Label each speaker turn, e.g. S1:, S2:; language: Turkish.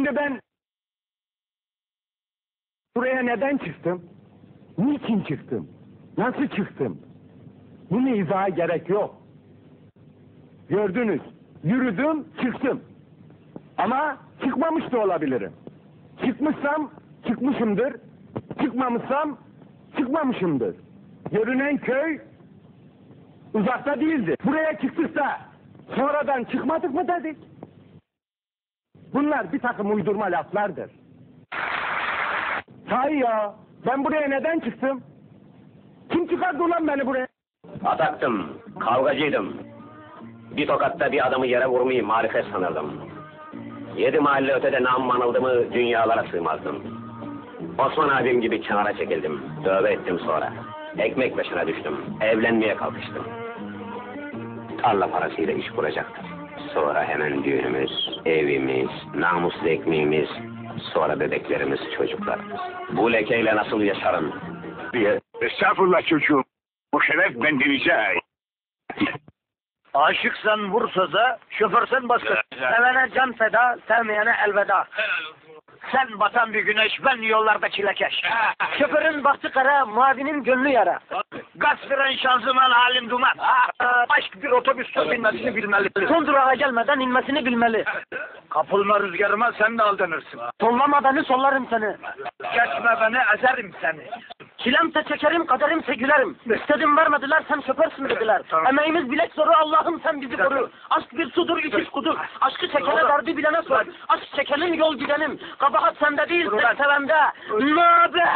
S1: Şimdi ben buraya neden çıktım? Niçin çıktım? Nasıl çıktım? Bunu izaha gerek yok. Gördünüz, yürüdüm, çıktım. Ama çıkmamış da olabilirim. Çıkmışsam çıkmışımdır. Çıkmamışsam çıkmamışımdır. Görünen köy uzakta değildi. Buraya çıktık da sonradan çıkmadık mı dedik. Bunlar bir takım uydurma laflardır. Sahi ya, ben buraya neden çıktım? Kim çıkardı ulan beni buraya?
S2: Adaktım, kavgacıydım. Bir tokatta bir adamı yere vurmayı marifet sanırdım. Yedi mahalle ötede nam anıldımı dünyalara sığmazdım. Osman abim gibi kenara çekildim. Tövbe ettim sonra. Ekmek başına düştüm. Evlenmeye kalkıştım. Tarla parasıyla iş kuracaktım. Sonra hemen düğünümüz, evimiz, namuslu ekmeğimiz, sonra bebeklerimiz, çocuklarımız. Bu lekeyle nasıl yaşarım diye
S3: Estağfurullah çocuğum. Bu şeref bendenize.
S4: Aşıksan vur söze, şoförsen başka. Sevene can feda, sevmeyene elveda. Sen batan bir güneş, ben yollarda çilekeş. Şoförün baktı kara, mavinin gönlü yara. Gaz fren şanzıman halim duman. Aşk bir otobüste binmesini bilmeli. Son durağa gelmeden inmesini bilmeli. Kapılma rüzgarıma sen de aldanırsın. Sollama beni sollarım seni. Geçme beni ezerim seni. Çilemse çekerim, kaderimse gülerim. İstedim vermediler, sen şoförsün dediler. Emeğimiz bilek zoru, Allah'ım sen bizi koru. Aşk bir sudur, ikiz kudur. Aşkı çekene derdi bilene sor. Aşk çekenin yol gidenim. Kabahat sende değil, sen sevende. Ne haber?